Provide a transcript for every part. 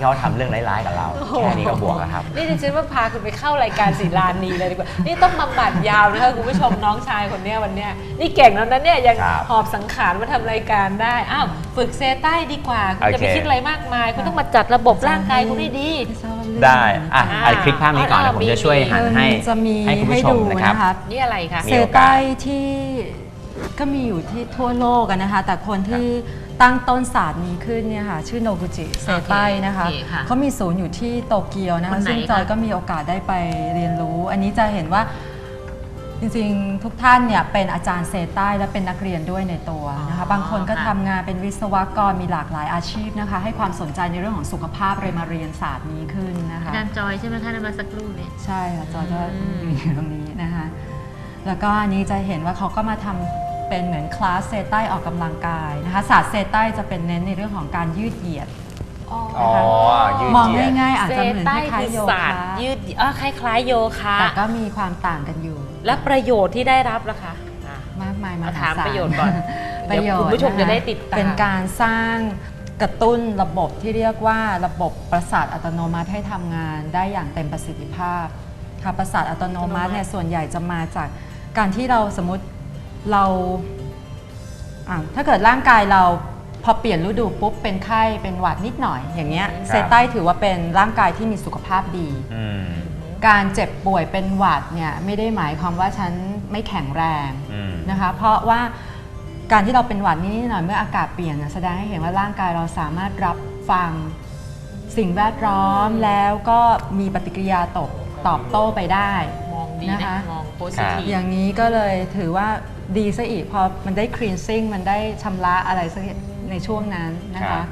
ที่เขาทำเรื่องร้ายๆกับเรา แค่นี้ก็บวกแล้วครับ นี่ดิฉันว่าพาคุณไปเข้ารายการศิลานีเลยดีกว่า นี่ต้องบำบัดยาวนะคะคุณผู้ชมน้องชายคนเนี้ยวันเนี้ยนี่เก่งแล้วนะเนี่ยยังครับหอบสังขารมาทำรายการได้ อ้าวฝึกเซใต้ดีกว่า คุณจะไปโอเค คิดอะไรมากมาย คุณต้องมาจัดระบบร่างกายคุณให้ดี ได้อะอ่าอะคลิกภาพนี้ก่อนเดี๋ยวผมจะช่วยหันให้จะมีให้คุณให้ผู้ชมดูนะครับนะคะนี่อะไรคะมีเซโอกาสใต้ที่ ก็มีอยู่ที่ทั่วโลกอะนะคะ แต่คนที่ตั้งต้นศาสตร์นี้ขึ้นเนี่ยค่ะชื่อโนกุจิเซใต้นะคะโอเคค่ะเขามีศูนย์อยู่ที่โตเกียวนะคคะนไหนซึ่งจอยคะ ก็มีโอกาสได้ไปเรียนรู้ อันนี้จะเห็นว่าจริงๆทุกท่านเนี่ยเป็นอาจารย์เซใต้และเป็นนักเรียนด้วยในตัวนะคะบางคนก็ทำงานเป็นวิศวกรมีหลากหลายอาชีพนะคะ ให้ความสนใจในเรื่องของสุขภาพเลยมาเรียนศาสตร์นี้ขึ้นนะคะ อาจารย์จอยใช่ไหมคะนำมาสักครู่นี้ใช่ค่ะจอยก็อืม อยู่ตรงนี้นะคะ แล้วก็อันนี้จะเห็นว่าเขาก็มาทำ เป็นเหมือนคลาสเซใต้ออกกำลังกายนะคะศาสตร์เซใต้จะเป็นเน้นในเรื่องของการยืดเหยียด อ๋อยืดมองเหยียดง่ายๆอาจเซจะเหมือนใต้คล้ายคือๆโยศาสตคะร์ยืดอ๋อคล้ายๆโยคะแต่ก็มีความต่างกันอยู่ และประโยชน์ที่ได้รับล่ะคะอะมากมายมมาหาถามศาล ประโยชน์ก่อนประโยชน์เดี๋ยวคุณผู้ชมจะได้ติดตาม เป็นการสร้างกระตุ้นระบบที่เรียกว่าระบบประสาทอัตโนมัติให้ทำงานได้อย่างเต็มประสิทธิภาพค่ะประสาทอัตโนมัติเนี่ยส่วนใหญ่จะมาจากการที่เราสมมติ เราอะถ้าเกิดร่างกายเราพอเปลี่ยนฤดูปุ๊บเป็นไข้เป็นหวัดนิดหน่อยอย่างเงี้ยครับเซใต้ถือว่าเป็นร่างกายที่มีสุขภาพดี อืมการเจ็บป่วยเป็นหวัดเนี่ยไม่ได้หมายความว่าฉันไม่แข็งแรงอืม นะคะ เพราะว่าการที่เราเป็นหวัดนิดหน่อยเมื่ออากาศเปลี่ยนนะแสดงให้เห็นว่าร่างกายเราสามารถรับฟังสิ่งแวดล้อมแล้วก็มีปฏิกิริยาตอบตอบโต้ไปได้มอง ดีนะนะคะ มองโพสิทีฟ อย่างนี้ก็เลยถือว่าดีซะอีกพอมันได้คลีนซิ่งมันได้ชำระอะไรสักในช่วงนั้นนะครัคะบ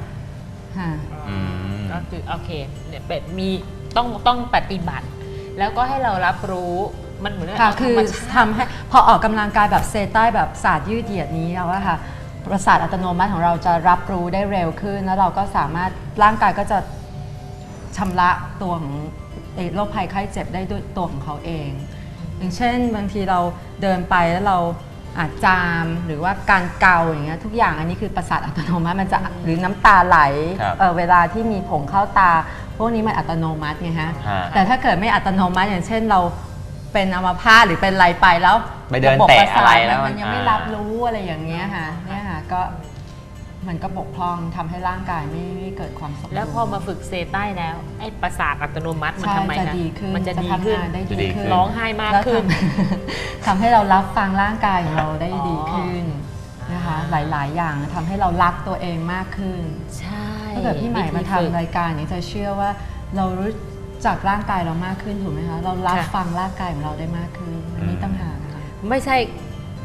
ค่ะ อืม ก็คือโอเคเนี่ยเป็ดมีต้องต้องปฏิบัติ แล้วก็ให้เรารับรู้มันเหมือนค่ะเาคือธรรมชาติ ทำให้พอออกกำลังกายแบบเซใต้แบบศาสตร์ยืดเหยียดนี้เอาว่าค่ะ ประสาทอัตโนมัติของเราจะรับรู้ได้เร็วขึ้น แล้วเราก็สามารถร่างกายก็จะชำระตัวของไอ้โรคภัยไข้เจ็บได้ด้วยตัวของเขาเอง อย่างเช่นบางทีเราเดินไปแล้วเราอาจจามหรือว่าการเกาอย่างเงี้ยทุกอย่างอันนี้คือประสาทอัตโนมัติมันจะหรือน้ำตาไหลครับเอ่อเวลาที่มีผงเข้าตา พวกนี้มันอัตโนมัติไงฮะฮะแต่ถ้าเกิดไม่อัตโนมัติอย่างเช่นเราเป็นอัมพาตหรือเป็นอะไรไปแล้วไปเดินระบบแตะประสาทอะไรแล้วมันยังไม่อ่ารั รับรู้อะไรอย่างเงี้ยค่ะเนี่ยค่ะก็ มันก็บกพร่องทำให้ร่างกายไม่ไม่เกิดความสมดุลแล้วพอมาฝึกเซใต้แล้วไอ้ประสาทอัตโนมัติมันใช่ทำไมจะคะดีขึ้นมันจะดีทำขึ้นงานได้จะดีดีขึ้ขึ้นนร้องไห้มากแล้วขึ้น ทำ ทำให้เรารับฟังร่างกายของเราได้อ๋อดีขึ้นนะคะอ่าหลาย ๆ อย่างทำให้เรารักตัวเองมากขึ้น ใช่ถ้าเกิดพี่ใหม่มาวิธีฝึก ทำรายการนี้จะเชื่อว่าเรารู้จักร่างกายเรามากขึ้นถูกไหมคะ เรารับค่ะ ฟังร่างกายของเราได้มากขึ้นอันนี้ตั้งหากนะคะ ไม่ใช่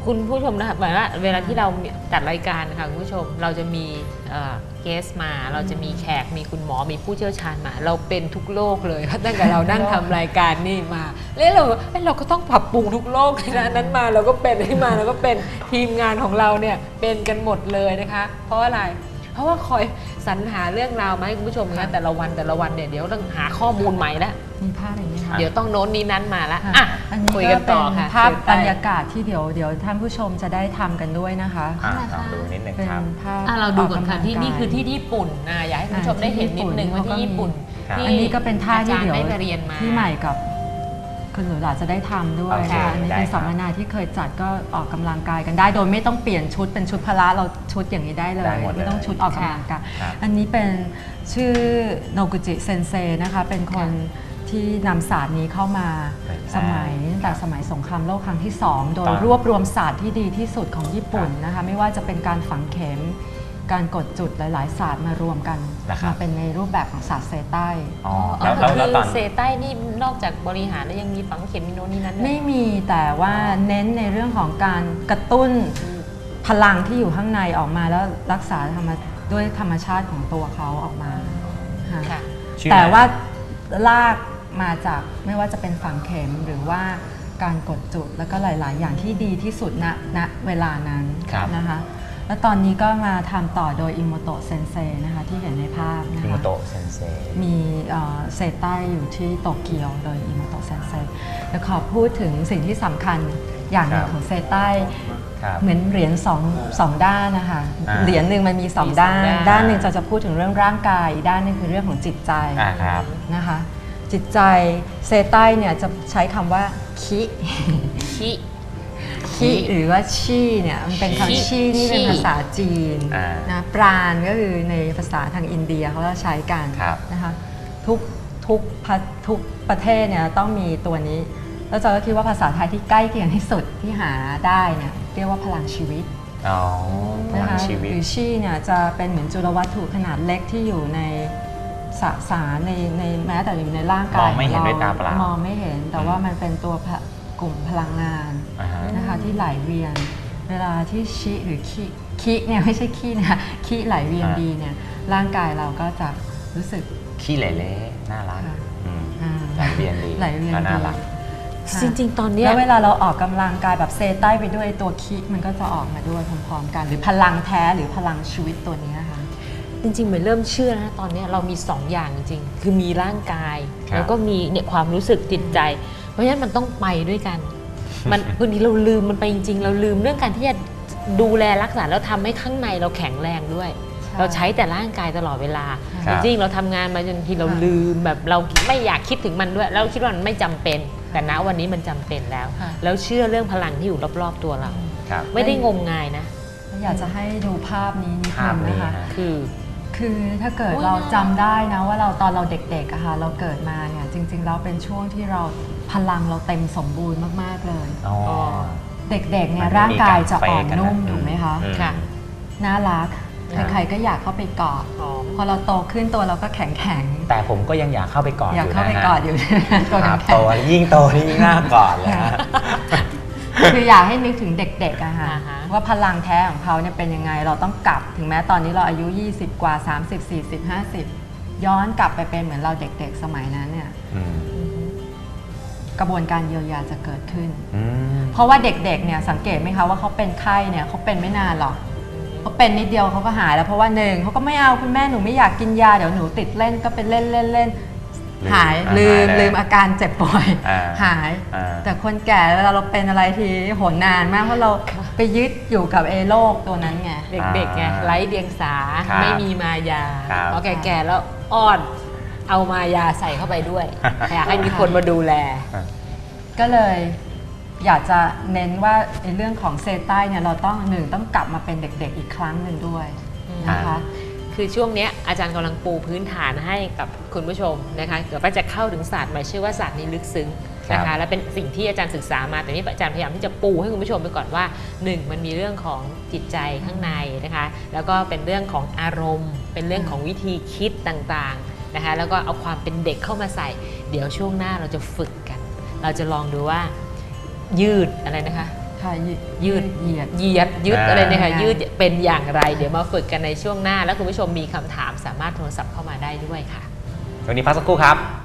คุณผู้ชมนะคะหมายว่าเวลาที่เราจัดรายการค่ะคุณผู้ชมเราจะมีเกสมา เราจะมีแขกมีคุณหมอมีผู้เชี่ยวชาญมา เราเป็นทุกโรคเลยตั้งแต่เรานั่งทำรายการนี่มาแล้วเราเราก็ต้องปรับปรุงทุกโรคเลยนะอันนั้นมาเราก็เป็นที่มาเราก็เป็นทีมงานของเราเนี่ยเป็นกันหมดเลยนะคะ เพราะอะไร เพราะว่าคอยสรรหาเรื่องราวมาให้คุณผู้ชมนะแต่ละวันแต่ละวันเนี่ยเดี๋ยวต้องหาข้อมูลใหม่แล้วมีภาพอย่างนี้ค่ะเดี๋ยวต้องโน้นนี้นั้นมาละค่ะอะอันนี้คุยก็กันเป็ต่อนค่ะภาพเชิญบไปรรยากาศที่เดี๋ยวเดี๋ยวท่านผู้ชมจะได้ทำกันด้วยนะคะอะลองดูนิดนึงเป็นครับภาพอะเราดูก่อนค่ะกกำลังที่นี่กายคือที่ญี่ปุ่นนะอยากให้คุณผู้ชมอ่าได้เห็นนิดนึงว่าที่ที่ญี่ญี่ปุ่ปุ่นนครับที่อันนี้ก็เป็นท่าที่เดี๋ยวอาจารได้ไปเรียนมาพี่ใหม่กับ คุณหนูหลาจะได้ทำด้วยโอเคนะคะอันนี้ได้เป็นครับ สัมมนาที่เคยจัดก็ออกกำลังกายกันได้ โดยไม่ต้องเปลี่ยนชุดเป็นชุดพละเราชุดอย่างนี้ได้เลยได้หมดเลยไม่ต้องชุดออกกำลังกายครับ อันนี้เป็นชื่อโนกุจิเซนเซนะคะเป็นคนที่นำศาสตร์นี้เข้ามาเผยแพร่สมัยตั้งแต่สมัยสงครามโลกครั้งที่2โดยตอนรวบรวมศาสตร์ที่ดีที่สุดของญี่ปุ่นครับนะคะไม่ว่าจะเป็นการฝังเข็ม การกดจุดหลายๆศาสตร์มารวมกันนะครับ มาเป็นในรูปแบบของศาสตร์เซใต้ อ๋อแล้แล้ววแล้แล้ววแล้วตอน คือเซใต้นี่นอกจากบริหารแล้วยังมีฝังเข็มมีโน้นนี่นั้นด้วย ไม่มีแต่ว่าเน้นในเรื่องของการกระตุ้นพลังที่อยู่ข้างในออกมาแล้วรักษาธรรมด้วยธรรมชาติของตัวเขาออกมาค่ะค่ะ ชื่อแต่อะไรว่าลากมาจากไม่ว่าจะเป็นฝังเข็มหรือว่าการกดจุดแล้วก็หลาย ๆ อย่างที่ดีที่สุดณณเวลานั้นครับ นะคะ แล้วตอนนี้ก็มาทำต่อโดยอิโมโตะเซนเซนะคะที่เห็นในภาพนะอิโมคะโตะเซนเซมีเอ่อเซใต้อยู่ที่โตเกียวโดยอิโมโตะเซนเซเดี๋ยวขอพูดถึงสิ่งที่สำคัญอย่างหนึ่คงรับของเซใต้คครับ เหมือนเหรียญสองสองด้านนะคะ อ่าเหรียญหนึ่งมันมีสองมีสองด้าน ด้าน ด้านหนึ่งจะจะพูดถึงเรื่องร่างกาย อีกด้านหนึงคือเรื่องของจิตใจอ่าครับ นะคะ จิตใจเซใต้เนี่ยจะใช้คำว่าคิชิ คิหรือว่าชี่เนี่ยมันเป็นชี่คำชี่นี่เป็นชี่ภาษาจีนอ่านนะปราณก็คือในภาษาทางอินเดียเขาจะใช้กันครับนะคะทุกทุกประทุกประเทศเนี่ยต้องมีตัวนี้ แล้วจอยก็คิดว่าภาษาไทยที่ใกล้เคียงที่สุดที่หาได้เนี่ยเรียกว่าพลังชีวิตอ๋อพนะลังคะชีวิตหรือชี่เนี่ยจะเป็นเหมือนจุลวัตถุขนาดเล็กที่อยู่ในสสารในในแม้แต่อยู่ในร่างกายมองไม่เห็นขด้วยตาเปล่ามองไม่เห็นแต่อืมว่ามันเป็นตัวพะ กลุ่มพลังงานอ่าฮะ นะคะที่ไหลเวียน เวลาที่ชิหรือคิคิเนี่ยไม่ใช่ขี้นะคะคิไหลเวียนอ่า ดีเนี่ยร่างกายเราก็จะรู้สึก ขี้เหล่ๆน่ารักค่ะ อืมอ่าไหลเวียนดีไหลเวียนก็ดีน่ารักค่ะจริง ๆ ตอนเนี้ย แล้วเวลาเราออกกำลังกายแบบเซใต้ไปด้วยตัวคิมันก็จะออกมาด้วยพร้อมๆกัน หรือพลังแท้หรือพลังชีวิตตัวนี้ค่ะ จริงๆเหมือนเริ่มเชื่อแล้วนะตอนเนี้ยเรามีสองอย่างจริงๆคือมีร่างกาย ครับแล้วก็มีเนี่ยความรู้สึกจิตใจ เพราะฉะนั้นมันต้องไปด้วยกัน มันบางทีเราลืมมันไปจริง ๆ เราลืมเรื่องการที่จะดูแลรักษาแล้วทำให้ข้างในเราแข็งแรงด้วยใช่เราใช้แต่ร่างกายตลอดเวลาครัจบริงๆเราทำงานมาจนทีเราค่ะลืมแบบเราไม่อยากคิดถึงมันด้วยแล้วคิดว่ามันไม่จำเป็น แต่ณวันนี้มันจำเป็นแล้วค่ะแล้วเชื่อเรื่องพลังที่อยู่รอบๆตัวเราครับไม่ได้งมงายนะ อยากจะให้ดูภาพนี้นิดภานึพงนี้นะคะฮะคือ คือถ้าเกิดโอ้ยเราน่าจำได้นะว่าเราตอนเราเด็กๆอะค่ะเราเกิดมาเนี่ยจริงๆเราเป็นช่วงที่เราพลังเราเต็มสมบูรณ์มากๆเลย อ๋อ เด็กๆเนี่ยมันไม่ร่างกายจะอ่อนมีการเฟกกันนะนุ่มถูกไหมคะ อืมค่ะ น่ารักครับใครๆก็อยากเข้าไปกอดหอม พอเราโตขึ้นตัวเราก็แข็งแข็งแต่ผมก็ยังอยากเข้าไปกอดๆอยากเข้าไปนะฮะกอดอยู่ ตัวครับแข็โตงยิ่งโตนี่ยิ่งน่ากอดเลยฮะๆ คืออยากให้นึกถึงเด็กๆอะค่ะอ่าฮะ ว่าพลังแท้ของเขาเนี่ยเป็นยังไง เราต้องกลับถึงแม้ตอนนี้เราอายุ 20 กว่า 30 40 50 ย้อนกลับไปเป็นเหมือนเราเด็กๆ สมัยนั้นเนี่ยอืมกระบวนการเยียวยาจะเกิดขึ้น อืมเพราะว่าเด็กๆเนี่ยสังเกตไหมคะว่าเขาเป็นไข้เนี่ยเขาเป็นไม่นานหรอกเขาเป็นนิดเดียวเขาก็หายแล้วเพราะว่าหนึ่งเขาก็ไม่เอาคุณแม่หนูไม่อยากกินยาเดี๋ยวหนูติดเล่นก็เป็นเล่นเล่นเล่นลืม หายอ่าลืมหายเลยลืมอาการเจ็บป่วยอ่าหาย อ่า แต่คนแก่เวลาเราเป็นอะไรทีโหนนานมากเพราะเราไปยึดอยู่กับเอโรคตัวนั้นไง เด็กๆไงอ่าไร้เดียงสาครับไม่มีมายาครับพอแก่ๆแล้วอ้อนเอามายาใส่เข้าไปด้วยอยากให้มีคนมาดูแล ก็เลยอยากจะเน้นว่าในเรื่องของเซใต้เนี่ยเราต้องหนึ่งต้องกลับมาเป็นเด็กๆอีกครั้งหนึ่งด้วยนะคะ คือช่วงเนี้ยอาจารย์กำลังปูพื้นฐานให้กับคุณผู้ชมนะคะเดี๋ยวก็จะเข้าถึงศาสตร์ใหม่ชื่อว่าศาสตร์นี้ลึกซึ้งนะครัคะบและเป็นสิ่งที่อาจารย์ศึกษามาแต่นี่อาจารย์พยายามที่จะปูให้คุณผู้ชมไปก่อนว่าหนึ่งมันมีเรื่องของจิตใจข้างในนะคะแล้วก็เป็นเรื่องของอารมณ์ เป็นเรื่องของวิธีคิดต่างๆนะคะแล้วก็เอาความเป็นเด็กเข้ามาใส่ เดี๋ยวช่วงหน้าเราจะฝึกกัน เราจะลองดูว่ายืดอะไรนะคะ ค่ะยืดยืดเหยียด เหยียดยืดอ่า อะไรเนี่ยค่ะยืดเป็นอย่างไร เดี๋ยวมาฝึกกันในช่วงหน้า แล้วคุณผู้ชมมีคำถามสามารถโทรศัพท์เข้ามาได้ด้วยค่ะ วันนี้พักสักครู่ครับ